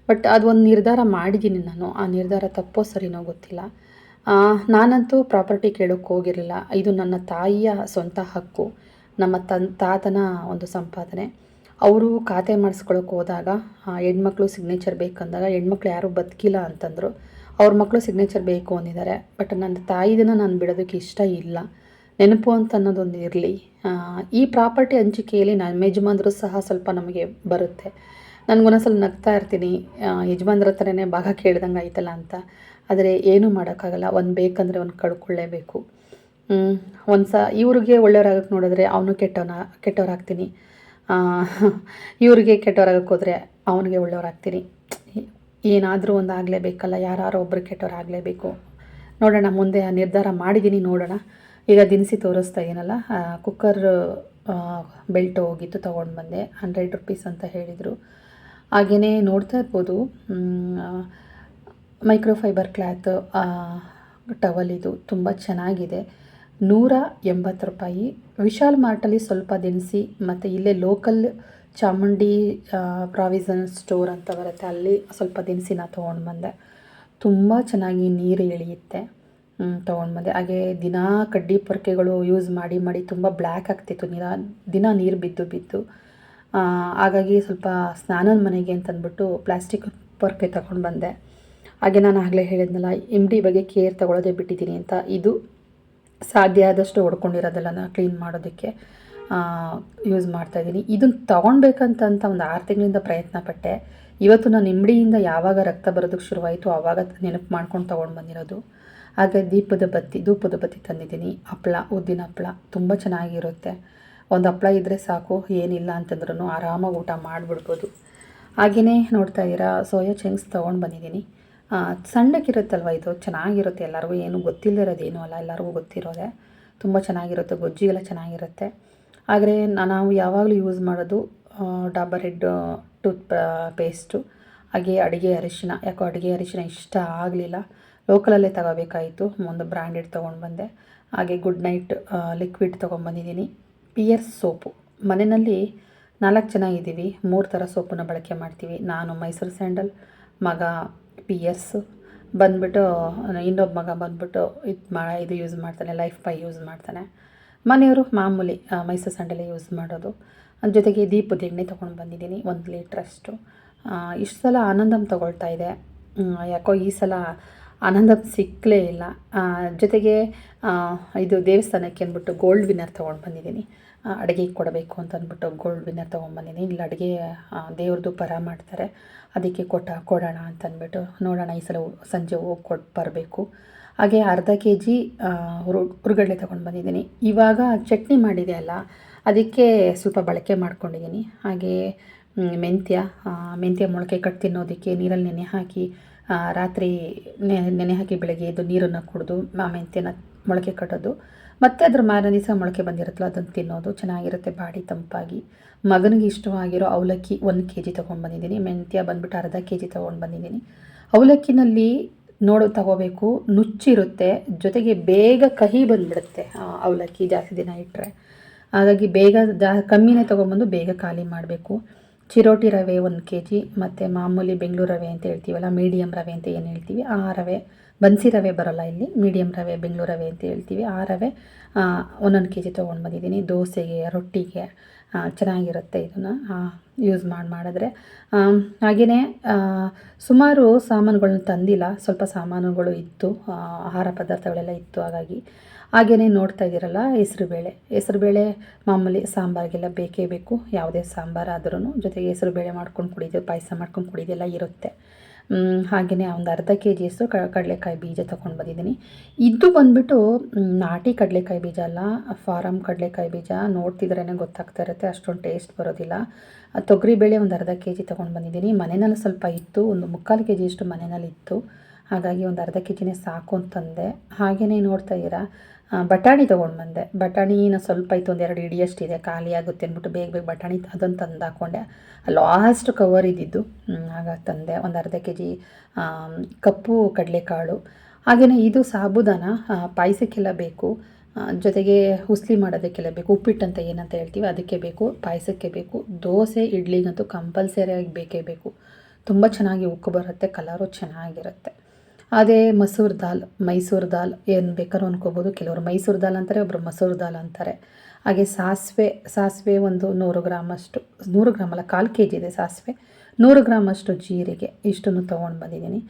[SPEAKER 1] ಬಟ್ ಅದು ಒಂದು ನಿರ್ಧಾರ ಮಾಡಿದ್ದೀನಿ ನಾನು. ಆ ನಿರ್ಧಾರ ತಪ್ಪೋ ಸರಿನೋ ಗೊತ್ತಿಲ್ಲ. ನಾನಂತೂ ಪ್ರಾಪರ್ಟಿ ಕೇಳೋಕ್ಕೆ ಹೋಗಿರಲಿಲ್ಲ. ಇದು ನನ್ನ ತಾಯಿಯ ಸ್ವಂತ ಹಕ್ಕು, ನಮ್ಮ ತನ್, ತಾತನ ಒಂದು ಸಂಪಾದನೆ. ಅವರು ಖಾತೆ ಮಾಡಿಸ್ಕೊಳಕ್ಕೆ ಹೋದಾಗ ಹೆಣ್ಮಕ್ಳು ಸಿಗ್ನೇಚರ್ ಬೇಕಂದಾಗ, ಹೆಣ್ಮಕ್ಳು ಯಾರೂ ಬದುಕಿಲ್ಲ ಅಂತಂದರು. ಅವ್ರ ಮಕ್ಕಳು ಸಿಗ್ನೇಚರ್ ಬೇಕು ಅಂದಿದ್ದಾರೆ. ಬಟ್ ನನ್ನ ತಾಯಿದನ್ನು ನಾನು ಬಿಡೋದಕ್ಕೆ ಇಷ್ಟ ಇಲ್ಲ. ನೆನಪು ಅಂತ ಅನ್ನೋದೊಂದು ಇರಲಿ. ಈ ಪ್ರಾಪರ್ಟಿ ಹಂಚಿಕೆಯಲ್ಲಿ ನಮ್ಮ ಯಜಮಾನ್ರು ಸಹ ಸ್ವಲ್ಪ ನಮಗೆ ಬರುತ್ತೆ. ನನಗೊಂದೊಂದ್ಸಲ ನಗ್ತಾ ಇರ್ತೀನಿ. ಯಜಮಾನ್ರ ಹತ್ರನೇ ಭಾಗ ಕೇಳ್ದಂಗೆ ಆಯ್ತಲ್ಲ ಅಂತ. ಆದರೆ ಏನೂ ಮಾಡೋಕ್ಕಾಗಲ್ಲ. ಒಂದು ಬೇಕಂದರೆ ಒಂದು ಕಳ್ಕೊಳ್ಳೇಬೇಕು. ಒಂದು ಸ ಇವ್ರಿಗೆ ಒಳ್ಳೆಯವ್ರಾಗಕ್ಕೆ ನೋಡಿದ್ರೆ ಅವನು ಕೆಟ್ಟವನ, ಕೆಟ್ಟವ್ರಾಗ್ತೀನಿ. ಇವ್ರಿಗೆ ಕೆಟ್ಟವರಾಗಕ್ಕೆ ಹೋದರೆ ಅವನಿಗೆ ಒಳ್ಳೆಯವ್ರಾಗ್ತೀನಿ ಏನಾದರೂ ಒಂದು ಆಗಲೇಬೇಕಲ್ಲ ಯಾರು ಒಬ್ಬರು ಕೆಟ್ಟವ್ರಾಗಲೇಬೇಕು. ನೋಡೋಣ, ಮುಂದೆ ಆ ನಿರ್ಧಾರ ಮಾಡಿದ್ದೀನಿ ನೋಡೋಣ. ಈಗ ದಿನಸಿ ತೋರಿಸ್ತಾ ಏನಲ್ಲ ಕುಕ್ಕರ್ ಬೆಲ್ಟ್ ಹೋಗಿತ್ತು ತೊಗೊಂಡು ಬಂದೆ ಹಂಡ್ರೆಡ್ ರುಪೀಸ್ ಅಂತ ಹೇಳಿದರು. ಹಾಗೆಯೇ ನೋಡ್ತಾ ಇರ್ಬೋದು ಮೈಕ್ರೋಫೈಬರ್ ಕ್ಲಾತ್ ಟವಲ್ ಇದು ತುಂಬ ಚೆನ್ನಾಗಿದೆ. ನೂರ ಎಂಬತ್ತು ರೂಪಾಯಿ. ವಿಶಾಲ್ ಮಾರ್ಟಲ್ಲಿ ಸ್ವಲ್ಪ ದಿನಸಿ, ಮತ್ತು ಇಲ್ಲೇ ಲೋಕಲ್ ಚಾಮುಂಡಿ ಪ್ರಾವಿಸನ್ ಸ್ಟೋರ್ ಅಂತ ಬರುತ್ತೆ. ಅಲ್ಲಿ ಸ್ವಲ್ಪ ದಿನಸಿನ ತೊಗೊಂಡು ಬಂದೆ. ತುಂಬ ಚೆನ್ನಾಗಿ ನೀರು ಇಳಿಯುತ್ತೆ. ತೊಗೊಂಡು ಬಂದೆ. ಹಾಗೆ ದಿನಾ ಕಡ್ಡಿ ಪೊರ್ಕೆಗಳು ಯೂಸ್ ಮಾಡಿ ಮಾಡಿ ತುಂಬ ಬ್ಲ್ಯಾಕ್ ಆಗ್ತಿತ್ತು. ನೀರ ದಿನ ನೀರು ಬಿದ್ದು ಬಿದ್ದು. ಹಾಗಾಗಿ ಸ್ವಲ್ಪ ಸ್ನಾನದ ಮನೆಗೆ ಅಂತಂದ್ಬಿಟ್ಟು ಪ್ಲಾಸ್ಟಿಕ್ ಪೊರ್ಕೆ ತಗೊಂಡು ಬಂದೆ. ಹಾಗೆ ನಾನು ಆಗಲೇ ಹೇಳಿದ್ನಲ್ಲ ಎಂ ಡಿ ಬಗ್ಗೆ ಕೇರ್ ತಗೊಳ್ಳೋದೇ ಬಿಟ್ಟಿದ್ದೀನಿ ಅಂತ. ಇದು ಸಾಧ್ಯ ಆದಷ್ಟು ಹೊಡ್ಕೊಂಡಿರೋದೆಲ್ಲ ಕ್ಲೀನ್ ಮಾಡೋದಕ್ಕೆ. ಯೂಸ್ ಮಾಡ್ತಾಯಿದ್ದೀನಿ ಇದನ್ನು ತೊಗೊಳ್ಬೇಕಂತ ಅಂತ ಒಂದು ಆರು ತಿಂಗಳಿಂದ ಪ್ರಯತ್ನ ಪಟ್ಟೆ. ಇವತ್ತು ನಾನು ಇಂಬಡಿಯಿಂದ ಯಾವಾಗ ರಕ್ತ ಬರೋದಕ್ಕೆ ಶುರುವಾಯಿತು ಆವಾಗ ನೆನಪು ಮಾಡ್ಕೊಂಡು ತೊಗೊಂಡು ಬಂದಿರೋದು. ಹಾಗೆ ದೀಪದ ಬತ್ತಿ, ಧೂಪದ ಬತ್ತಿ ತಂದಿದ್ದೀನಿ. ಹಪ್ಳ, ಉದ್ದಿನ ಹಪ್ಳ ತುಂಬ ಚೆನ್ನಾಗಿರುತ್ತೆ. ಒಂದು ಹಪ್ಳ ಇದ್ದರೆ ಸಾಕು, ಏನಿಲ್ಲ ಅಂತಂದ್ರೂ ಆರಾಮಾಗಿ ಊಟ ಮಾಡಿಬಿಡ್ಬೋದು. ಹಾಗೆಯೇ ನೋಡ್ತಾ ಇದ್ದೀರಾ, ಸೋಯಾ ಚಂಕ್ಸ್ ತೊಗೊಂಡು ಬಂದಿದ್ದೀನಿ. ಸಣ್ಣಕ್ಕಿರುತ್ತಲ್ವ ಇದು? ಚೆನ್ನಾಗಿರುತ್ತೆ. ಎಲ್ಲರಿಗೂ ಏನು ಗೊತ್ತಿಲ್ಲದಿರೋದೇನು ಅಲ್ಲ, ಎಲ್ಲರಿಗೂ ಗೊತ್ತಿರೋದೆ. ತುಂಬ ಚೆನ್ನಾಗಿರುತ್ತೆ, ಗೊಜ್ಜಿಗೆಲ್ಲ ಚೆನ್ನಾಗಿರುತ್ತೆ. ಆದರೆ ನಾವು ಯಾವಾಗಲೂ ಯೂಸ್ ಮಾಡೋದು ಡಾಬರ್ ಹೆಡ್ ಟೂತ್ ಪೇಸ್ಟು. ಹಾಗೆ ಅಡುಗೆ ಅರಿಶಿನ, ಯಾಕೋ ಅಡುಗೆ ಅರಿಶಿನ ಇಷ್ಟ ಆಗಲಿಲ್ಲ. ಲೋಕಲಲ್ಲೇ ತಗೋಬೇಕಾಯಿತು, ಒಂದು ಬ್ರ್ಯಾಂಡೆಡ್ ತೊಗೊಂಡು ಬಂದೆ. ಹಾಗೆ ಗುಡ್ ನೈಟ್ ಲಿಕ್ವಿಡ್ ತೊಗೊಂಬಂದಿದ್ದೀನಿ ಪಿಯರ್ ಸೋಪು ಮನೆಯಲ್ಲಿ ನಾಲ್ಕು ಜನ ಇದ್ದೀವಿ, ಮೂರು ಥರ ಸೋಪನ್ನ ಬಳಕೆ ಮಾಡ್ತೀವಿ. ನಾನು ಮೈಸೂರು ಸ್ಯಾಂಡಲ್, ಮಗ ಪಿಯರ್ಸ್ ಬಂದ್ಬಿಟ್ಟು, ಇನ್ನೊಬ್ಬ ಮಗ ಬಂದ್ಬಿಟ್ಟು ಇದು ಮಾ, ಇದು ಯೂಸ್ ಮಾಡ್ತಾನೆ ಲೈಫ್ ಬೈ ಯೂಸ್ ಮಾಡ್ತಾನೆ. ಮನೆಯವರು ಮಾಮೂಲಿ ಮೈಸೂರು ಸ್ಯಾಂಡಲೇ ಯೂಸ್ ಮಾಡೋದು. ಜೊತೆಗೆ ದೀಪದ ಎಣ್ಣೆ ತೊಗೊಂಡು ಬಂದಿದ್ದೀನಿ, ಒಂದು ಲೀಟ್ರಷ್ಟು ಇಷ್ಟು ಸಲ ಆನಂದಮ್ ತೊಗೊಳ್ತಾ ಇದೆ. ಯಾಕೋ ಈ ಸಲ ಆನಂದಂ ಸಿಕ್ಕಲೇ ಇಲ್ಲ. ಜೊತೆಗೆ ಇದು ದೇವಸ್ಥಾನಕ್ಕೆ ಅಂದ್ಬಿಟ್ಟು ಗೋಲ್ಡ್ ವಿನ್ನರ್ ತೊಗೊಂಡು ಬಂದಿದ್ದೀನಿ. ಅಡುಗೆಗೆ ಕೊಡಬೇಕು ಅಂತ ಅಂದ್ಬಿಟ್ಟು ಗೋಲ್ಡ್ ವಿನ್ನರ್ ತೊಗೊಂಡ್ಬಂದಿದ್ದೀನಿ ಇಲ್ಲಿ ಅಡುಗೆ ದೇವ್ರದ್ದು ಪರ ಮಾಡ್ತಾರೆ. ಅದಕ್ಕೆ ಕೊಟ್ಟ ಕೊಡೋಣ ಅಂತ ಅಂದ್ಬಿಟ್ಟು ನೋಡೋಣ, ಈ ಸಲ ಸಂಜೆ ಹೋಗಿ ಕೊಟ್ಟು ಬರಬೇಕು. ಹಾಗೆ ಅರ್ಧ ಕೆ ಜಿ ಹುರು ಹುರುಗಡ್ಲೆ ತೊಗೊಂಡು ಬಂದಿದ್ದೀನಿ. ಇವಾಗ ಚಟ್ನಿ ಮಾಡಿದೆ ಅಲ್ಲ, ಅದಕ್ಕೆ ಸ್ವಲ್ಪ ಬಳಕೆ ಮಾಡ್ಕೊಂಡಿದ್ದೀನಿ. ಹಾಗೆ ಮೆಂತ್ಯ ಮೆಂತ್ಯ ಮೊಳಕೆ ಕಟ್ ತಿನ್ನೋದಕ್ಕೆ ನೀರಲ್ಲಿ ನೆನೆ ಹಾಕಿ ರಾತ್ರಿ ನೆನೆ ಹಾಕಿ ಬೆಳಗ್ಗೆ ಎದ್ದು ನೀರನ್ನು ಕುಡಿದು, ಆ, ಮೆಂತ್ಯನ ಮೊಳಕೆ ಕಟ್ಟೋದು. ಮತ್ತು ಅದ್ರ ಮಾರನೇ ದಿವಸ ಮೊಳಕೆ ಬಂದಿರುತ್ತಲ್ಲ, ಅದನ್ನು ತಿನ್ನೋದು ಚೆನ್ನಾಗಿರುತ್ತೆ ಬಾಡಿ ತಂಪಾಗಿ. ಮಗನಿಗೆ ಇಷ್ಟವಾಗಿರೋ ಅವಲಕ್ಕಿ ಒಂದು ಕೆ ಜಿ ತೊಗೊಂಡ್ಬಂದಿದ್ದೀನಿ ಮೆಂತ್ಯ ಬಂದ್ಬಿಟ್ಟು ಅರ್ಧ ಕೆ ಜಿ ತೊಗೊಂಡು ಬಂದಿದ್ದೀನಿ. ಅವಲಕ್ಕಿನಲ್ಲಿ ನೋಡು, ತಗೋಬೇಕು. ನುಚ್ಚಿರುತ್ತೆ. ಜೊತೆಗೆ ಬೇಗ ಕಹಿ ಬಂದ್ಬಿಡುತ್ತೆ. ಅವಲಕ್ಕಿ ಜಾಸ್ತಿ ದಿನ ಇಟ್ಟರೆ ಹಾಗಾಗಿ ಬೇಗ ಜಾ, ಕಮ್ಮಿನೇ ತೊಗೊಂಬಂದು ಬೇಗ ಖಾಲಿ ಮಾಡಬೇಕು. ಚಿರೋಟಿ ರವೆ ಒಂದು ಕೆ ಜಿ ಮತ್ತು ಮಾಮೂಲಿ ಬೆಂಗಳೂರು ರವೆ ಅಂತ ಹೇಳ್ತೀವಲ್ಲ, ಮೀಡಿಯಂ ರವೆ ಅಂತ ಏನು ಹೇಳ್ತೀವಿ? ಆ ರವೆ. ಬನ್ಸಿ ರವೆ ಬರೋಲ್ಲ ಇಲ್ಲಿ. ಮೀಡಿಯಂ ರವೆ, ಬೆಂಗಳೂರು ರವೆ ಅಂತ ಹೇಳ್ತೀವಿ. ಆ ರವೆ ಒಂದೊಂದು ಕೆ ಜಿ ತೊಗೊಂಡು ಬಂದಿದ್ದೀನಿ. ದೋಸೆಗೆ, ರೊಟ್ಟಿಗೆ ಚೆನ್ನಾಗಿರುತ್ತೆ ಇದನ್ನು ಯೂಸ್ ಮಾಡಿ, ಮಾಡಿದ್ರೆ. ಹಾಗೆಯೇ ಸುಮಾರು ಸಾಮಾನುಗಳನ್ನ ತಂದಿಲ್ಲ, ಸ್ವಲ್ಪ ಸಾಮಾನುಗಳು ಇತ್ತು ಆಹಾರ ಪದಾರ್ಥಗಳೆಲ್ಲ ಇತ್ತು, ಹಾಗಾಗಿ. ಹಾಗೆಯೇ ನೋಡ್ತಾ ಇದ್ದೀರಲ್ಲ ಈಸ್ರು ಬೇಳೆ. ಮಾಮೂಲಿ ಸಾಂಬಾರಿಗೆಲ್ಲ ಬೇಕೇ ಬೇಕು, ಯಾವುದೇ ಸಾಂಬಾರಾದ್ರೂ ಜೊತೆಗೆ ಹೆಸ್ರುಬೇಳೆ ಮಾಡ್ಕೊಂಡು ಕುಡಿದು ಪಾಯಸ ಮಾಡ್ಕೊಂಡು ಕುಡಿದೆಲ್ಲ ಇರುತ್ತೆ. ಹಾಗೆಯೇ ಒಂದು ಅರ್ಧ ಕೆ ಜಿಯಷ್ಟು ಕಡಲೆಕಾಯಿ ಬೀಜ ತೊಗೊಂಡು ಬಂದಿದ್ದೀನಿ. ಇದು ಬಂದುಬಿಟ್ಟು ನಾಟಿ ಕಡಲೆಕಾಯಿ ಬೀಜ ಅಲ್ಲ ಫಾರಮ್ ಕಡಲೆಕಾಯಿ ಬೀಜ. ನೋಡ್ತಿದ್ರೇ ಗೊತ್ತಾಗ್ತಾ ಇರುತ್ತೆ, ಅಷ್ಟೊಂದು ಟೇಸ್ಟ್ ಬರೋದಿಲ್ಲ. ತೊಗರಿಬೇಳೆ ಒಂದು ಅರ್ಧ ಕೆ ಜಿ ತೊಗೊಂಡು ಬಂದಿದ್ದೀನಿ. ಮನೆಯಲ್ಲಿ ಸ್ವಲ್ಪ ಇತ್ತು, ಒಂದು ಮುಕ್ಕಾಲು ಕೆ ಜಿಯಷ್ಟು ಮನೆಯಲ್ಲಿ ಇತ್ತು. ಹಾಗಾಗಿ ಒಂದು ಅರ್ಧ ಕೆ ಜಿನೇ ಸಾಕು ಅಂತಂದೆ. ಹಾಗೆಯೇ ನೋಡ್ತಾ ಇದ್ದೀರಾ ಬಟಾಣಿ ತೊಗೊಂಡು ಬಂದೆ. ಬಟಾಣಿನ ಸ್ವಲ್ಪ ಇತ್ತು ಒಂದೆರಡು ಇಡಿಯಷ್ಟಿದೆ ಖಾಲಿ ಆಗುತ್ತೆ ಅಂದ್ಬಿಟ್ಟು ಬೇಗ ಬೇಗ ಬಟಾಣಿ ಅದನ್ನು ತಂದು ಹಾಕ್ಕೊಂಡೆ ಲಾಸ್ಟ್ ಕವರ್ ಇದ್ದಿದ್ದು. ಆಗ ತಂದೆ ಒಂದು ಅರ್ಧ ಕೆ ಜಿ ಕಪ್ಪು ಕಡಲೆಕಾಳು. ಹಾಗೆಯೇ ಇದು ಸಾಬುದಾನ ಪಾಯಸಕ್ಕೆಲ್ಲ ಬೇಕು. ಜೊತೆಗೆ ಹುಸ್ಲಿ ಮಾಡೋದಕ್ಕೆಲ್ಲ ಬೇಕು. ಉಪ್ಪಿಟ್ಟು ಅಂತ ಏನಂತ ಹೇಳ್ತೀವಿ, ಅದಕ್ಕೆ ಬೇಕು. ಪಾಯಸಕ್ಕೆ ಬೇಕು. ದೋಸೆ, ಇಡ್ಲಿಗಂತೂ ಕಂಪಲ್ಸರಿಯಾಗಿ ಬೇಕೇ ಬೇಕು. ತುಂಬ ಚೆನ್ನಾಗಿ ಉಕ್ಕು ಬರುತ್ತೆ, ಕಲರು ಚೆನ್ನಾಗಿರುತ್ತೆ. ಅದೇ ಮಸೂರ್ ದಾಲ್, ಮೈಸೂರು ದಾಲ್ ಏನು ಬೇಕಾದ್ರೂ ಅಂದ್ಕೋಬೋದು ಕೆಲವರು ಮೈಸೂರು ದಾಲ್ ಅಂತಾರೆ ಒಬ್ಬರು ಮಸೂರು ದಾಲ್ ಅಂತಾರೆ. ಹಾಗೆ ಸಾಸಿವೆ ಸಾಸಿವೆ ಒಂದು ನೂರು ಗ್ರಾಮಷ್ಟು ನೂರು ಗ್ರಾಮ್ ಅಲ್ಲ, ಕಾಲು ಕೆ ಜಿ ಇದೆ ಸಾಸಿವೆ. ನೂರು ಗ್ರಾಮಷ್ಟು ಜೀರಿಗೆ, ಇಷ್ಟನ್ನು ತೊಗೊಂಡು ಬಂದಿದ್ದೀನಿ.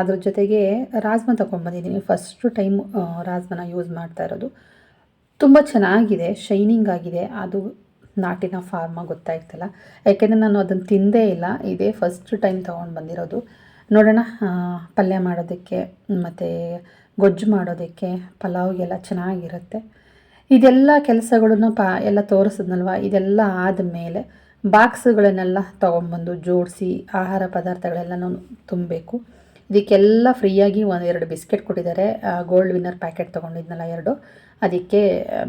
[SPEAKER 1] ಅದ್ರ ಜೊತೆಗೆ ರಾಜ್ಮಾ ತೊಗೊಂಡು ಬಂದಿದ್ದೀನಿ. ಫಸ್ಟು ಟೈಮ್ ರಾಜ್ಮನ ಯೂಸ್ ಮಾಡ್ತಾ ಇರೋದು. ತುಂಬ ಚೆನ್ನಾಗಿದೆ, ಶೈನಿಂಗ್ ಆಗಿದೆ. ಅದು ನಾಟಿನ ಫಾರ್ಮ ಗೊತ್ತಾಯ್ತಲ್ಲ. ಯಾಕೆಂದರೆ ನಾನು ಅದನ್ನು ತಿಂದೇ ಇಲ್ಲ. ಇದೇ ಫಸ್ಟ್ ಟೈಮ್ ತೊಗೊಂಡು ಬಂದಿರೋದು. ನೋಡೋಣ ಪಲ್ಯ ಮಾಡೋದಕ್ಕೆ, ಮತ್ತು ಗೊಜ್ಜು ಮಾಡೋದಕ್ಕೆ ಪಲಾವ್ಗೆಲ್ಲ ಚೆನ್ನಾಗಿರುತ್ತೆ. ಇದೆಲ್ಲ ಕೆಲಸಗಳನ್ನು ಪಾ, ಎಲ್ಲ ತೋರಿಸಿದ್ನಲ್ವ? ಇದೆಲ್ಲ ಆದಮೇಲೆ ಬಾಕ್ಸ್ಗಳನ್ನೆಲ್ಲ ತೊಗೊಂಬಂದು ಜೋಡಿಸಿ ಆಹಾರ ಪದಾರ್ಥಗಳೆಲ್ಲನೂ ತುಂಬಬೇಕು. ಇದಕ್ಕೆಲ್ಲ ಫ್ರೀಯಾಗಿ ಒಂದು ಎರಡು ಬಿಸ್ಕೆಟ್ ಕೊಟ್ಟಿದ್ದಾರೆ. ಗೋಲ್ಡ್ ವಿನ್ನರ್ ಪ್ಯಾಕೆಟ್ ತೊಗೊಂಡಿದ್ನಲ್ಲ ಎರಡು. ಅದಕ್ಕೆ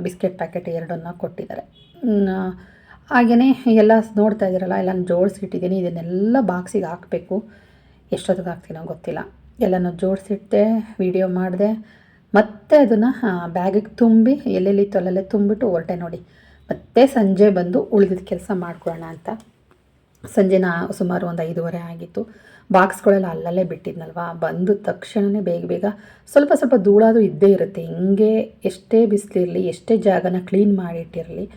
[SPEAKER 1] ಬಿಸ್ಕೆಟ್ ಪ್ಯಾಕೆಟ್ ಎರಡನ್ನ ಕೊಟ್ಟಿದ್ದಾರೆ. ಹಾಗೆಯೇ ಎಲ್ಲ ನೋಡ್ತಾ ಇದ್ದೀರಲ್ಲ, ಎಲ್ಲ ಜೋಡಿಸಿಟ್ಟಿದ್ದೀನಿ ಇದನ್ನೆಲ್ಲ ಬಾಕ್ಸಿಗೆ ಹಾಕಬೇಕು. ಎಷ್ಟೊತ್ತಿಗೆ ಹಾಕ್ತೀನೋ ಗೊತ್ತಿಲ್ಲ. ಎಲ್ಲನೂ ಜೋಡಿಸಿಟ್ಟೆ ವಿಡಿಯೋ ಮಾಡಿದೆ. ಮತ್ತೆ ಅದನ್ನು ಬ್ಯಾಗಿಗೆ ತುಂಬಿ ಎಲ್ಲೆಲ್ಲಿತ್ತು ಅಲ್ಲಲ್ಲೇ ತುಂಬಿಟ್ಟು ಹೊರಟೆ ನೋಡಿ. ಮತ್ತೆ ಸಂಜೆ ಬಂದು ಉಳಿದಿದ್ದ ಕೆಲಸ ಮಾಡ್ಕೊಳ್ಳೋಣ ಅಂತ. ಸಂಜೆ ನಾ, ಸುಮಾರು ಒಂದು ಐದೂವರೆ ಆಗಿತ್ತು. ಬಾಕ್ಸ್ಗಳೆಲ್ಲ ಅಲ್ಲಲ್ಲೇ ಬಿಟ್ಟಿದ್ನಲ್ವಾ? ಬಂದ ತಕ್ಷಣವೇ ಬೇಗ ಬೇಗ ಸ್ವಲ್ಪ ಸ್ವಲ್ಪ ಧೂಳಾದು ಇದ್ದೇ ಇರುತ್ತೆ. ಹಿಂಗೆ ಎಷ್ಟೇ ಬಿಸಿಲಿರಲಿ, ಎಷ್ಟೇ ಜಾಗನ ಕ್ಲೀನ್ ಮಾಡಿಟ್ಟಿರಲಿ.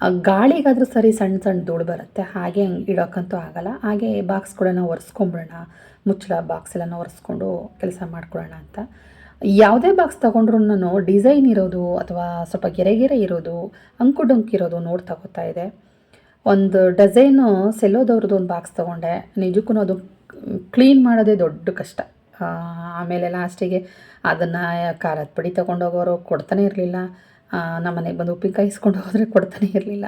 [SPEAKER 1] ಗಾಳಿಗಾದ್ರೂ ಸರಿ ಸಣ್ಣ ಸಣ್ಣ ಧೂಳು ಬರುತ್ತೆ. ಹಾಗೆ ಹಂಗೆ ಇಡೋಕ್ಕಂತೂ ಆಗಲ್ಲ. ಹಾಗೆ ಬಾಕ್ಸ್ಗಳನ್ನ ಒರೆಸ್ಕೊಂಬಿಡೋಣ. ಮುಚ್ಚಳ ಬಾಕ್ಸ್ ಎಲ್ಲ ಒರೆಸ್ಕೊಂಡು ಕೆಲಸ ಮಾಡ್ಕೊಳ್ಳೋಣ ಅಂತ. ಯಾವುದೇ ಬಾಕ್ಸ್ ತೊಗೊಂಡ್ರೂ ನಾನು ಡಿಸೈನ್ ಇರೋದು ಅಥವಾ ಸ್ವಲ್ಪ ಗೆರೆಗೆರೆ ಗೆರೆ ಇರೋದು, ಅಂಕು ಡೊಂಕು ಇರೋದು ನೋಡಿ ತಗೋತಾ ಇದೆ. ಒಂದು ಡಸೈನು ಸೆಲ್ಲೋದವ್ರದ್ದು ಒಂದು ಬಾಕ್ಸ್ ತೊಗೊಂಡೆ. ನಿಜಕ್ಕೂ ಅದು ಕ್ಲೀನ್ ಮಾಡೋದೇ ದೊಡ್ಡ ಕಷ್ಟ. ಆಮೇಲೆ ಲಾಸ್ಟಿಗೆ ಅದನ್ನು ಖಾರದ ಪಡಿ ತೊಗೊಂಡೋಗೋರು ಕೊಡ್ತಾನೆ ಇರಲಿಲ್ಲ. ನಮ್ಮ ಮನೆಗೆ ಬಂದು ಉಪ್ಪಿನಕಾಯಿ ಇಸ್ಕೊಂಡು ಹೋದರೆ ಕೊಡ್ತಾನೆ ಇರಲಿಲ್ಲ.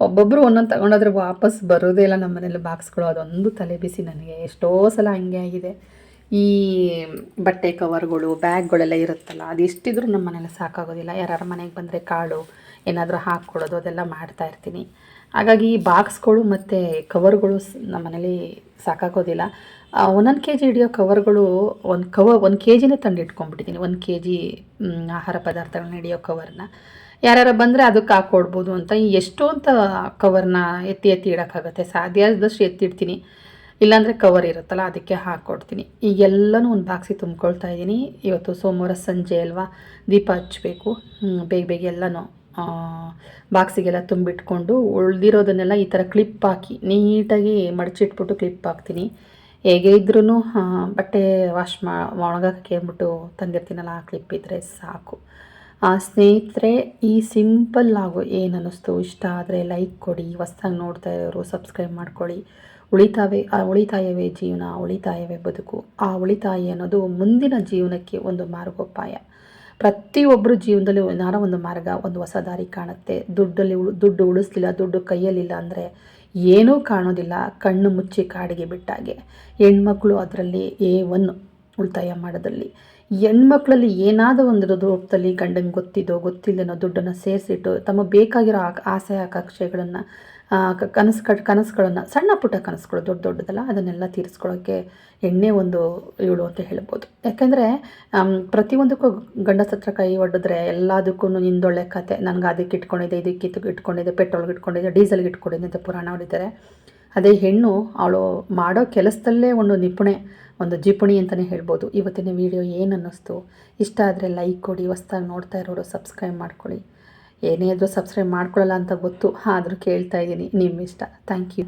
[SPEAKER 1] ಒಬ್ಬೊಬ್ಬರು ಒಂದೊಂದು ತಗೊಂಡೋದ್ರೆ ವಾಪಸ್ ಬರೋದೇ ಇಲ್ಲ ನಮ್ಮ ಮನೇಲಿ ಬಾಕ್ಸ್ಗಳು. ಅದೊಂದು ತಲೆ ಬಿಸಿ ನನಗೆ. ಎಷ್ಟೋ ಸಲ ಹಂಗೆ ಆಗಿದೆ. ಈ ಬಟ್ಟೆ ಕವರ್ಗಳು, ಬ್ಯಾಗ್ಗಳೆಲ್ಲ ಇರುತ್ತಲ್ಲ, ಅದು ಎಷ್ಟಿದ್ರೂ ನಮ್ಮ ಮನೇಲಿ ಸಾಕಾಗೋದಿಲ್ಲ. ಯಾರು ಮನೆಗೆ ಬಂದರೆ ಕಾಳು, ಏನಾದರೂ ಹಾಕ್ಕೊಳ್ಳೋದು, ಅದೆಲ್ಲ ಮಾಡ್ತಾ ಇರ್ತೀನಿ. ಹಾಗಾಗಿ ಈ ಬಾಕ್ಸ್ಗಳು ಮತ್ತು ಕವರ್ಗಳು ನಮ್ಮ ಮನೇಲಿ ಸಾಕಾಗೋದಿಲ್ಲ. ಒಂದೊಂದು ಕೆ ಜಿ ಹಿಡಿಯೋ ಕವರ್ಗಳು ಒಂದು ಕವರ್ ಒಂದು ಕೆ ಜಿನೇ ತಂದು ಇಟ್ಕೊಂಡ್ಬಿಟ್ಟಿದ್ದೀನಿ ಒಂದು ಕೆ ಜಿ ಆಹಾರ ಪದಾರ್ಥಗಳನ್ನ ಹಿಡಿಯೋ ಕವರ್ನ. ಯಾರ್ಯಾರು ಬಂದರೆ ಅದಕ್ಕೆ ಹಾಕ್ಕೊಡ್ಬೋದು ಅಂತ. ಎಷ್ಟು ಅಂತ ಕವರ್ನ ಎತ್ತಿ ಎತ್ತಿ ಇಡೋಕ್ಕಾಗತ್ತೆ. ಸಾಧ್ಯ ಆದಷ್ಟು ಎತ್ತಿಡ್ತೀನಿ ಇಲ್ಲಾಂದರೆ ಕವರ್ ಇರುತ್ತಲ್ಲ, ಅದಕ್ಕೆ ಹಾಕ್ಕೊಡ್ತೀನಿ ಈಗೆಲ್ಲನೂ ಒಂದು ಬಾಕ್ಸಿಗೆ ತುಂಬ್ಕೊಳ್ತಾ ಇದ್ದೀನಿ ಇವತ್ತು ಸೋಮವಾರ ಸಂಜೆ ಅಲ್ವಾ? ದೀಪ ಹಚ್ಚಬೇಕು ಬೇಗ ಬೇಗ ಎಲ್ಲನೂ ಬಾಕ್ಸಿಗೆಲ್ಲ ತುಂಬಿಟ್ಕೊಂಡು ಉಳಿದಿರೋದನ್ನೆಲ್ಲ ಈ ಥರ ಕ್ಲಿಪ್ ಹಾಕಿ ನೀಟಾಗಿ ಮಡಚಿಟ್ಬಿಟ್ಟು ಕ್ಲಿಪ್ ಹಾಕ್ತೀನಿ. ಹೇಗೆ ಇದ್ರೂ ಬಟ್ಟೆ ವಾಶ್ ಮಾ ಒಣಗಕ್ಕೆ ಅಂದ್ಬಿಟ್ಟು ತಂದಿರ್ತೀನಲ್ಲ ಆ ಕ್ಲಿಪ್ ಇದ್ದರೆ ಸಾಕು. ಆ, ಸ್ನೇಹಿತರೆ ಈ ಸಿಂಪಲ್ ಆಗು ಏನು ಅನ್ನಿಸ್ತು ಇಷ್ಟ ಆದರೆ ಲೈಕ್ ಕೊಡಿ ಹೊಸ್ದಾಗಿ ನೋಡ್ತಾ ಇರೋರು ಸಬ್ಸ್ಕ್ರೈಬ್ ಮಾಡ್ಕೊಳ್ಳಿ. ಉಳಿತಾವೇ ಆ ಉಳಿತಾಯವೇ ಜೀವನ ಉಳಿತಾಯವೇ ಬದುಕು. ಆ ಉಳಿತಾಯ ಅನ್ನೋದು ಮುಂದಿನ ಜೀವನಕ್ಕೆ ಒಂದು ಮಾರ್ಗೋಪಾಯ. ಪ್ರತಿಯೊಬ್ಬರು ಜೀವನದಲ್ಲಿ ಏನಾರೋ ಒಂದು ಮಾರ್ಗ, ಒಂದು ಹೊಸ ದಾರಿ ಕಾಣುತ್ತೆ. ದುಡ್ಡಲ್ಲಿ ಉಳು, ದುಡ್ಡು ಉಳಿಸ್ಲಿಲ್ಲ, ದುಡ್ಡು ಕೈಯಲ್ಲಿಲ್ಲ ಅಂದರೆ ಏನೂ ಕಾಣೋದಿಲ್ಲ. ಕಣ್ಣು ಮುಚ್ಚಿ ಕಾಡಿಗೆ ಬಿಟ್ಟಾಗೆ. ಹೆಣ್ಮಕ್ಳು ಅದರಲ್ಲಿ ಎ ಒನ್ ಉಳಿತಾಯ ಮಾಡೋದ್ರಲ್ಲಿ. ಹೆಣ್ಮಕ್ಳಲ್ಲಿ ಏನಾದರೂ ಒಂದು ರೂಪದಲ್ಲಿ ಗಂಡಂಗೆ ಗೊತ್ತಿದ್ದೋ, ಗೊತ್ತಿಲ್ಲನೋ ದುಡ್ಡನ್ನು ಸೇರಿಸಿಟ್ಟು ತಮ್ಮ ಬೇಕಾಗಿರೋ ಆಸೆ ಆಕಾಂಕ್ಷೆಗಳನ್ನು ಕನಸು ಕನಸುಗಳನ್ನು, ಸಣ್ಣ ಪುಟ್ಟ ಕನಸುಗಳು, ದೊಡ್ಡ ದೊಡ್ಡದಲ್ಲ, ಅದನ್ನೆಲ್ಲ ತೀರಿಸ್ಕೊಳ್ಳೋಕ್ಕೆ ಎಣ್ಣೆ ಒಂದು ಇವಳು ಅಂತ ಹೇಳ್ಬೋದು. ಯಾಕೆಂದರೆ ಪ್ರತಿಯೊಂದಕ್ಕೂ ಹತ್ರ ಕೈ ಒಡ್ಡಿದ್ರೆ ಎಲ್ಲದಕ್ಕೂ ನಿಂದೊಳ್ಳೆ ಕತೆ. ನನಗೆ ಅದಕ್ಕೆ ಇಟ್ಕೊಂಡಿದೆ ಇದಕ್ಕೆ ಇಟ್ಕೊಂಡಿದೆ ಪೆಟ್ರೋಲ್ಗೆ ಇಟ್ಕೊಂಡಿದ್ದೆ, ಡೀಸೆಲ್ಗೆ ಇಟ್ಕೊಂಡಿದ್ದೆ ಅಂತ ಪುರಾಣ ಹೊಡಿತಾರೆ ಅದೇ ಹೆಣ್ಣು ಅವಳು ಮಾಡೋ ಕೆಲಸದಲ್ಲೇ ಒಂದು ನಿಪುಣೆ, ಒಂದು ಜಿಪುಣಿ ಅಂತಲೇ ಹೇಳ್ಬೋದು. ಇವತ್ತಿನ ವಿಡಿಯೋ ಏನು ಅನ್ನಿಸ್ತು ಇಷ್ಟ ಆದರೆ ಲೈಕ್ ಕೊಡಿ, ಹೊಸ್ದಾಗಿ ನೋಡ್ತಾ ಇರೋರು ಸಬ್ಸ್ಕ್ರೈಬ್ ಮಾಡ್ಕೊಳ್ಳಿ. ಏನೇ ಇದ್ರೂ ಸಬ್ಸ್ಕ್ರೈಬ್ ಮಾಡ್ಕೊಳ್ಳಲ್ಲ ಅಂತ ಗೊತ್ತು, ಆದರೂ ಕೇಳ್ತಾ ಇದ್ದೀನಿ. ನಿಮ್ಮ ಇಷ್ಟ ಥ್ಯಾಂಕ್ ಯು